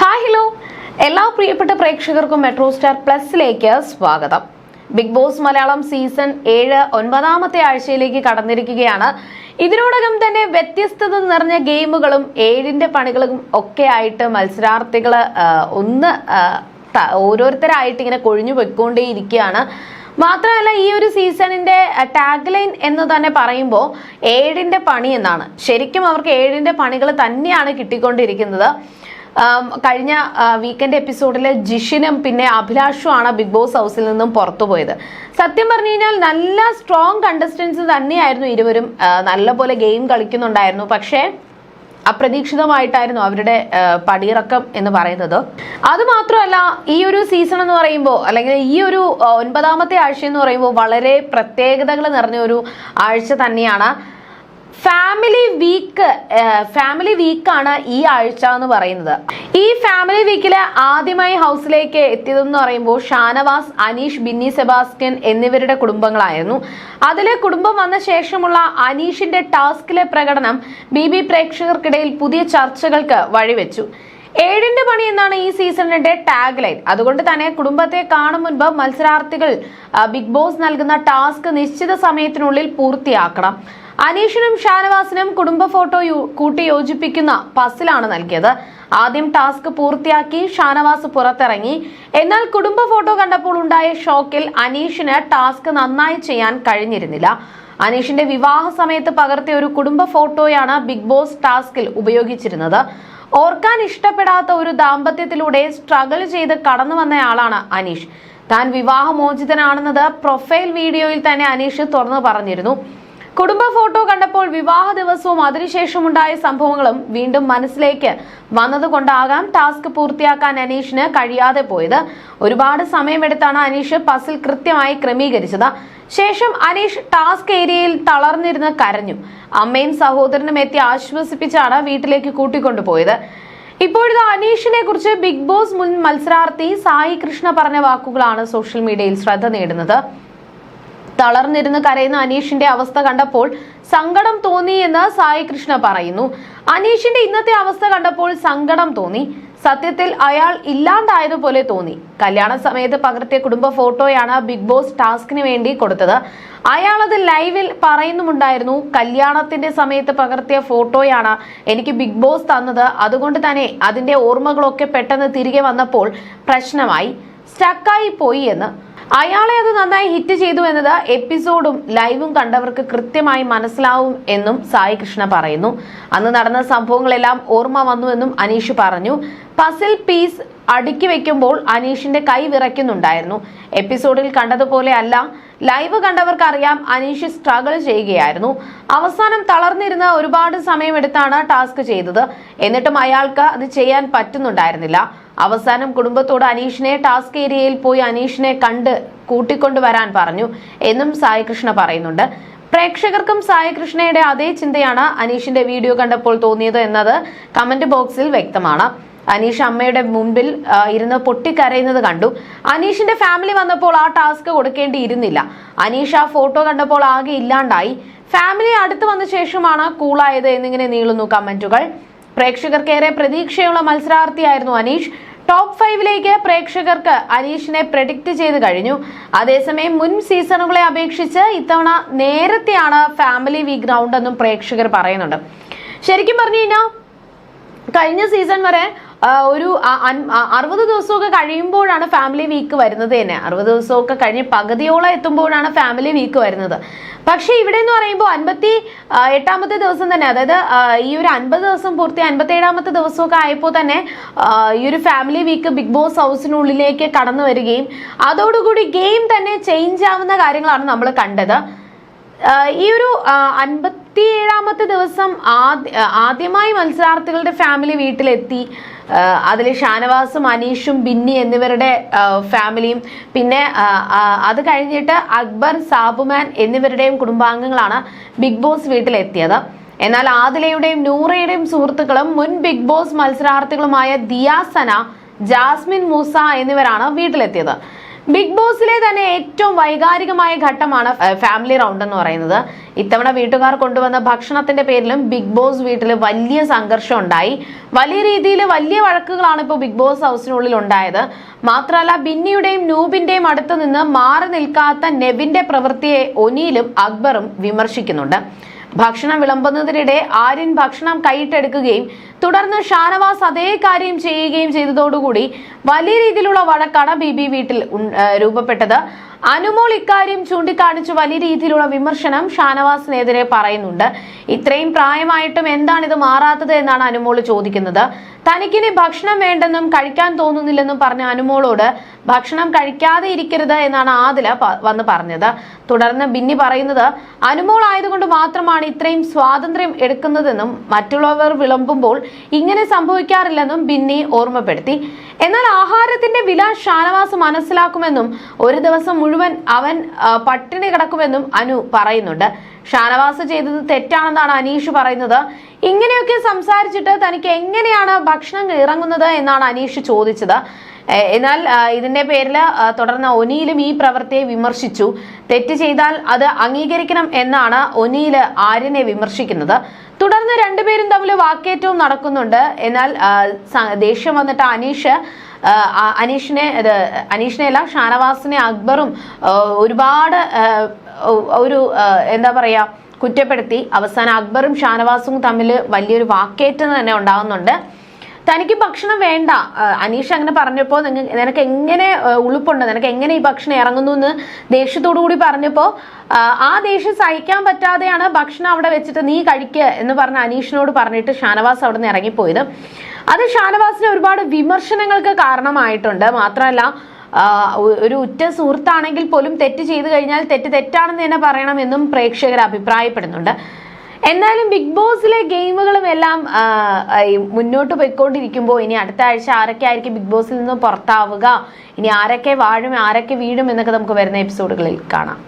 Hi hello എല്ലാ പ്രിയപ്പെട്ട പ്രേക്ഷകർക്കും മെട്രോ സ്റ്റാർ പ്ലസിലേക്ക് സ്വാഗതം. ബിഗ് ബോസ് മലയാളം സീസൺ ഏഴ് ഒൻപതാമത്തെ ആഴ്ചയിലേക്ക് കടന്നിരിക്കുകയാണ്. ഇതിനോടകം തന്നെ വ്യത്യസ്തത നിറഞ്ഞ ഗെയിമുകളും ഏഴിന്റെ പണികളും ഒക്കെ ആയിട്ട് മത്സരാർത്ഥികൾ ഒന്ന് ഓരോരുത്തരായിട്ട് ഇങ്ങനെ കൊഴിഞ്ഞു പൊയ്ക്കൊണ്ടേയിരിക്കുകയാണ്. മാത്രമല്ല ഈ ഒരു സീസണിന്റെ ടാഗ് ലൈൻ എന്ന് തന്നെ പറയുമ്പോൾ ഏഴിന്റെ പണി എന്നാണ്. ശരിക്കും അവർക്ക് ഏഴിന്റെ പണികൾ തന്നെയാണ് കിട്ടിക്കൊണ്ടിരിക്കുന്നത്. കഴിഞ്ഞ വീക്കെൻഡ് എപ്പിസോഡിൽ ജിഷിനും പിന്നെ അഭിലാഷുമാണ് ബിഗ് ബോസ് ഹൗസിൽ നിന്നും പുറത്തുപോയത് സത്യം പറഞ്ഞു കഴിഞ്ഞാൽ നല്ല സ്ട്രോങ് കണ്ടസ്റ്റൻസ് തന്നെയായിരുന്നു ഇരുവരും. നല്ലപോലെ ഗെയിം കളിക്കുന്നുണ്ടായിരുന്നു. പക്ഷേ അപ്രതീക്ഷിതമായിട്ടായിരുന്നു അവരുടെ പടിയിറക്കം എന്ന് പറയുന്നത്. അതുമാത്രമല്ല ഈ ഒരു സീസൺ എന്ന് പറയുമ്പോൾ അല്ലെങ്കിൽ ഈ ഒരു ഒൻപതാമത്തെ ആഴ്ച എന്ന് പറയുമ്പോൾ വളരെ പ്രത്യേകതകൾ നിറഞ്ഞ ഒരു ആഴ്ച തന്നെയാണ് ഫാമിലി വീക്ക് ഫാമിലി വീക്കാണ് ഈ ആഴ്ച എന്ന് പറയുന്നത്. ഈ ഫാമിലി വീക്കിൽ ആദ്യമായി ഹൗസിലേക്ക് എത്തിയതെന്ന് പറയുമ്പോൾ ഷാനവാസ് അനീഷ് ബിന്നി സെബാസ്റ്റ്യൻ എന്നിവരുടെ കുടുംബങ്ങളായിരുന്നു. അതിലെ കുടുംബം വന്ന ശേഷമുള്ള അനീഷിന്റെ ടാസ്കിലെ പ്രകടനം ബി ബി പ്രേക്ഷകർക്കിടയിൽ പുതിയ ചർച്ചകൾക്ക് വഴിവെച്ചു. ഏഴിന്റെ പണി എന്നാണ് ഈ സീസണിന്റെ ടാഗ് ലൈൻ അതുകൊണ്ട് തന്നെ കുടുംബത്തെ കാണും മുൻപ് മത്സരാർത്ഥികൾ ബിഗ് ബോസ് നൽകുന്ന ടാസ്ക് നിശ്ചിത സമയത്തിനുള്ളിൽ പൂർത്തിയാക്കണം. അനീഷിനും ഷാനവാസിനും കുടുംബ ഫോട്ടോ കൂട്ടി യോജിപ്പിക്കുന്ന പസിലാണ് നൽകിയത്. ആദ്യം ടാസ്ക് പൂർത്തിയാക്കി ഷാനവാസ് പുറത്തിറങ്ങി. എന്നാൽ കുടുംബ ഫോട്ടോ കണ്ടപ്പോൾ ഉണ്ടായ ഷോക്കിൽ അനീഷിന് ടാസ്ക് നന്നായി ചെയ്യാൻ കഴിഞ്ഞിരുന്നില്ല. അനീഷിന്റെ വിവാഹ സമയത്ത് പകർത്തിയ ഒരു കുടുംബ ഫോട്ടോയാണ് ബിഗ് ബോസ് ടാസ്കിൽ ഉപയോഗിച്ചിരുന്നത്. ഓർക്കാൻ ഇഷ്ടപ്പെടാത്ത ഒരു ദാമ്പത്യത്തിലൂടെ സ്ട്രഗിൾ ചെയ്ത് കടന്നു വന്നയാളാണ് അനീഷ്. താൻ വിവാഹമോചിതനാണെന്നത് പ്രൊഫൈൽ വീഡിയോയിൽ തന്നെ അനീഷ് തുറന്നു പറഞ്ഞിരുന്നു. കുടുംബ ഫോട്ടോ കണ്ടപ്പോൾ വിവാഹ ദിവസവും അതിനുശേഷം ഉണ്ടായ സംഭവങ്ങളും വീണ്ടും മനസ്സിലേക്ക് വന്നതുകൊണ്ടാകാം ടാസ്ക് പൂർത്തിയാക്കാൻ അനീഷിന് കഴിയാതെ പോയത്. ഒരുപാട് സമയമെടുത്താണ് അനീഷ് പസിൽ കൃത്യമായി ക്രമീകരിച്ചത്. ശേഷം അനീഷ് ടാസ്ക് ഏരിയയിൽ തളർന്നിരുന്ന് കരഞ്ഞു. അമ്മയും സഹോദരനും എത്തി ആശ്വസിപ്പിച്ചാണ് വീട്ടിലേക്ക് കൂട്ടിക്കൊണ്ടുപോയത്. ഇപ്പോഴത്തെ അനീഷിനെ കുറിച്ച് ബിഗ് ബോസ് മുൻ മത്സരാർത്ഥി സായി കൃഷ്ണ പറഞ്ഞ വാക്കുകളാണ് സോഷ്യൽ മീഡിയയിൽ ശ്രദ്ധ നേടുന്നത്. തളർന്നിരുന്ന് കരയുന്ന അനീഷിന്റെ അവസ്ഥ കണ്ടപ്പോൾ സങ്കടം തോന്നി എന്ന് സായി കൃഷ്ണ പറയുന്നു. അനീഷിന്റെ ഇന്നത്തെ അവസ്ഥ കണ്ടപ്പോൾ സങ്കടം തോന്നി. സത്യത്തിൽ അയാൾ ഇല്ലാണ്ടായതുപോലെ തോന്നി. കല്യാണ സമയത്ത് പകർത്തിയ കുടുംബ ഫോട്ടോയാണ് ബിഗ് ബോസ് ടാസ്കിന് വേണ്ടി കൊടുത്തത്. അയാൾ അത് ലൈവിൽ പറയുന്നുമുണ്ടായിരുന്നു. കല്യാണത്തിന്റെ സമയത്ത് പകർത്തിയ ഫോട്ടോയാണ് എനിക്ക് ബിഗ് ബോസ് തന്നത്. അതുകൊണ്ട് തന്നെ അതിന്റെ ഓർമ്മകളൊക്കെ പെട്ടെന്ന് തിരികെ വന്നപ്പോൾ പ്രശ്നമായി. സ്റ്റക്കായി പോയി എന്ന്. അയാളെ അത് നന്നായി ഹിറ്റ് ചെയ്തു എന്നത് എപ്പിസോഡും ലൈവും കണ്ടവർക്ക് കൃത്യമായി മനസ്സിലാവും എന്നും സായി കൃഷ്ണ പറയുന്നു. അന്ന് നടന്ന സംഭവങ്ങളെല്ലാം ഓർമ്മ വന്നുവെന്നും അനീഷ് പറഞ്ഞു. പസിൽ പീസ് അടുക്കി വെക്കുമ്പോൾ അനീഷിന്റെ കൈ വിറയ്ക്കുന്നുണ്ടായിരുന്നു. എപ്പിസോഡിൽ കണ്ടതുപോലെ അല്ല ലൈവ് കണ്ടവർക്ക് അറിയാം അനീഷ് സ്ട്രഗിൾ ചെയ്യുകയായിരുന്നു. അവസാനം തളർന്നിരുന്ന ഒരുപാട് സമയമെടുത്താണ് ടാസ്ക് ചെയ്തത്. എന്നിട്ടും അയാൾക്ക് അത് ചെയ്യാൻ പറ്റുന്നുണ്ടായിരുന്നില്ല. അവസാനം കുടുംബത്തോട് അനീഷിനെ ടാസ്ക് ഏരിയയിൽ പോയി അനീഷിനെ കണ്ട് കൂട്ടിക്കൊണ്ടുവരാൻ പറഞ്ഞു എന്നും സായി കൃഷ്ണ പറയുന്നുണ്ട്. പ്രേക്ഷകർക്കും സായി കൃഷ്ണയുടെ അതേ ചിന്തയാണ് അനീഷിന്റെ വീഡിയോ കണ്ടപ്പോൾ തോന്നിയത് എന്നത് കമന്റ് ബോക്സിൽ വ്യക്തമാണ്. അനീഷ് അമ്മയുടെ മുമ്പിൽ ഇരുന്ന് പൊട്ടിക്കരയുന്നത് കണ്ടു. അനീഷിന്റെ ഫാമിലി വന്നപ്പോൾ ആ ടാസ്ക് കൊടുക്കേണ്ടിയിരുന്നില്ല. അനീഷ് ആ ഫോട്ടോ കണ്ടപ്പോൾ ആകെ ഇല്ലാണ്ടായി. ഫാമിലി അടുത്ത് വന്ന ശേഷമാണ് കൂളായത് എന്നിങ്ങനെ നീളുന്നു കമന്റുകൾ. പ്രേക്ഷകർക്കേറെ പ്രതീക്ഷയുള്ള മത്സരാർത്ഥിയായിരുന്നു അനീഷ്. ടോപ്പ് ഫൈവിലേക്ക് പ്രേക്ഷകർക്ക് അനീഷിനെ പ്രഡിക്റ്റ് ചെയ്ത് കഴിഞ്ഞു. അതേസമയം മുൻ സീസണുകളെ അപേക്ഷിച്ച് ഇത്തവണ നേരത്തെയാണ് ഫാമിലി വീ ഗ്രൗണ്ട് എന്നും പ്രേക്ഷകർ പറയുന്നുണ്ട്. ശരിക്കും പറഞ്ഞു കഴിഞ്ഞ സീസൺ വരെ ഒരു അറുപത് ദിവസമൊക്കെ കഴിയുമ്പോഴാണ് ഫാമിലി വീക്ക് വരുന്നത് തന്നെ. അറുപത് ദിവസമൊക്കെ കഴിഞ്ഞ് പകുതിയോളം എത്തുമ്പോഴാണ് ഫാമിലി വീക്ക് വരുന്നത്. പക്ഷേ ഇവിടെ എന്ന് പറയുമ്പോൾ അൻപത്തി എട്ടാമത്തെ ദിവസം തന്നെ അതായത് ഈ ഒരു അൻപത് ദിവസം പൂർത്തി അൻപത്തി ഏഴാമത്തെ ദിവസമൊക്കെ ആയപ്പോൾ തന്നെ ഈ ഒരു ഫാമിലി വീക്ക് ബിഗ് ബോസ് ഹൗസിനുള്ളിലേക്ക് കടന്നു വരികയും അതോടുകൂടി ഗെയിം തന്നെ ചേഞ്ച് ആവുന്ന കാര്യങ്ങളാണ് നമ്മൾ കണ്ടത്. ഈ ഒരു അൻപത്തി ഏഴാമത്തെ ദിവസം ആദ്യ ആദ്യമായി മത്സരാർത്ഥികളുടെ ഫാമിലി വീട്ടിലെത്തി. അതിൽ ഷാനവാസും അനീഷും ബിന്നി എന്നിവരുടെ ഫാമിലിയും പിന്നെ അത് കഴിഞ്ഞിട്ട് അക്ബർ സാബുമാൻ എന്നിവരുടെയും കുടുംബാംഗങ്ങളാണ് ബിഗ് ബോസ് വീട്ടിലെത്തിയത്. എന്നാൽ ആദിലയുടെയും നൂറയുടെയും സുഹൃത്തുക്കളും മുൻ ബിഗ് ബോസ് മത്സരാർത്ഥികളുമായ ദിയാസന ജാസ്മിൻ മൂസ എന്നിവരാണ് വീട്ടിലെത്തിയത്. ബിഗ് ബോസിലെ തന്നെ ഏറ്റവും വൈകാരികമായ ഘട്ടമാണ് ഫാമിലി റൗണ്ട് എന്ന് പറയുന്നത്. ഇത്തവണ വീട്ടുകാർ കൊണ്ടുവന്ന ഭക്ഷണത്തിന്റെ പേരിലും ബിഗ് ബോസ് വീട്ടിൽ വലിയ സംഘർഷം ഉണ്ടായി. വലിയ രീതിയിൽ വലിയ വഴക്കുകളാണ് ഇപ്പോൾ ബിഗ് ബോസ് ഹൗസിനുള്ളിൽ ഉണ്ടായത്. മാത്രമല്ല ബിന്നിയുടെയും നൂബിന്റെയും അടുത്ത് നിന്ന് മാറി നിൽക്കാത്ത നെവിന്റെ പ്രവൃത്തിയെ ഒനിയിലും അക്ബറും വിമർശിക്കുന്നുണ്ട്. ഭക്ഷണം വിളമ്പുന്നതിനിടെ ആര്യൻ ഭക്ഷണം കൈയിട്ടെടുക്കുകയും തുടർന്ന് ഷാനവാസ് അതേ കാര്യം ചെയ്യുകയും ചെയ്തതോടുകൂടി വലിയ രീതിയിലുള്ള വഴക്കാണ് ബി ബി വീട്ടിൽ രൂപപ്പെട്ടത്. അനുമോൾ ഇക്കാര്യം ചൂണ്ടിക്കാണിച്ച് വലിയ രീതിയിലുള്ള വിമർശനം ഷാനവാസിനെതിരെ പറയുന്നുണ്ട്. ഇത്രയും പ്രായമായിട്ടും എന്താണ് ഇത് മാറാത്തത് എന്നാണ് അനുമോൾ ചോദിക്കുന്നത്. തനിക്കിനി ഭക്ഷണം വേണ്ടെന്നും കഴിക്കാൻ തോന്നുന്നില്ലെന്നും പറഞ്ഞ അനുമോളോട് ഭക്ഷണം കഴിക്കാതെ ഇരിക്കരുത് എന്നാണ് ആദില വന്ന് പറഞ്ഞത്. തുടർന്ന് ബിന്നി പറയുന്നത് അനുമോൾ ആയതുകൊണ്ട് മാത്രമാണ് ഇത്രയും സ്വാതന്ത്ര്യം എടുക്കുന്നതെന്നും മറ്റുള്ളവർ വിളമ്പുമ്പോൾ ഇങ്ങനെ സംഭവിക്കാറില്ലെന്നും ബിന്നി ഓർമ്മപ്പെടുത്തി. എന്നാൽ ആഹാരത്തിന്റെ വില ഷാനവാസ് മനസ്സിലാക്കുമെന്നും ഒരു ദിവസം മുഴുവൻ അവൻ പട്ടിണി കിടക്കുമെന്നും അനു പറയുന്നുണ്ട്. ഷാനവാസ് ചെയ്തത് തെറ്റാണെന്നാണ് അനീഷ് പറയുന്നത്. ഇങ്ങനെയൊക്കെ സംസാരിച്ചിട്ട് തനിക്ക് എങ്ങനെയാണ് ഭക്ഷണം ഇറങ്ങുന്നത് എന്നാണ് അനീഷ് ചോദിച്ചത്. എന്നാൽ ഇതിന്റെ പേരിൽ തുടർന്ന് ഒനിയിലും ഈ പ്രവൃത്തിയെ വിമർശിച്ചു. തെറ്റ് ചെയ്താൽ അത് അംഗീകരിക്കണം എന്നാണ് ഒനിയിൽ ആര്യനെ വിമർശിക്കുന്നത്. തുടർന്ന് രണ്ടുപേരും തമ്മിൽ വാക്കേറ്റവും നടക്കുന്നുണ്ട്. എന്നാൽ ദേഷ്യം വന്നിട്ട് അനീഷ് അനീഷിനെ അനീഷിനെ അല്ല ഷാനവാസിനെ അക്ബറും ഒരുപാട് ഒരു എന്താ പറയാ കുറ്റപ്പെടുത്തി. അവസാനം അക്ബറും ഷാനവാസും തമ്മിൽ വലിയൊരു വാക്കേറ്റം തന്നെ ഉണ്ടാകുന്നുണ്ട്. തനിക്ക് ഭക്ഷണം വേണ്ട. അനീഷ് അങ്ങനെ പറഞ്ഞപ്പോൾ നിനക്ക് എങ്ങനെ ഉളുപ്പുണ്ട്? നിനക്ക് എങ്ങനെ ഈ ഭക്ഷണം ഇറങ്ങുന്നു എന്ന് ദേഷ്യത്തോടു കൂടി പറഞ്ഞപ്പോൾ ആ ദേഷ്യം സഹിക്കാൻ പറ്റാതെയാണ് ഭക്ഷണം അവിടെ വെച്ചിട്ട് നീ കഴിക്കുക എന്ന് പറഞ്ഞ അനീഷിനോട് പറഞ്ഞിട്ട് ഷാനവാസ് അവിടെ നിന്ന് ഇറങ്ങിപ്പോയത്. അത് ഷാനവാസിന് ഒരുപാട് വിമർശനങ്ങൾക്ക് കാരണമായിട്ടുണ്ട്. മാത്രമല്ല ഒരു ഉറ്റ സുഹൃത്താണെങ്കിൽ പോലും തെറ്റ് ചെയ്തു കഴിഞ്ഞാൽ തെറ്റ് തെറ്റാണെന്ന് തന്നെ പറയണമെന്നും പ്രേക്ഷകർ അഭിപ്രായപ്പെടുന്നുണ്ട്. എന്നാലും ബിഗ് ബോസിലെ ഗെയിമുകളും എല്ലാം മുന്നോട്ട് പോയിക്കൊണ്ടിരിക്കുമ്പോൾ ഇനി അടുത്ത ആഴ്ച ആരൊക്കെ ആയിരിക്കും ബിഗ് ബോസിൽ നിന്ന് പുറത്താവുക? ഇനി ആരൊക്കെ വാഴും ആരൊക്കെ വീഴും എന്നൊക്കെ നമുക്ക് വരുന്ന എപ്പിസോഡുകളിൽ കാണാം.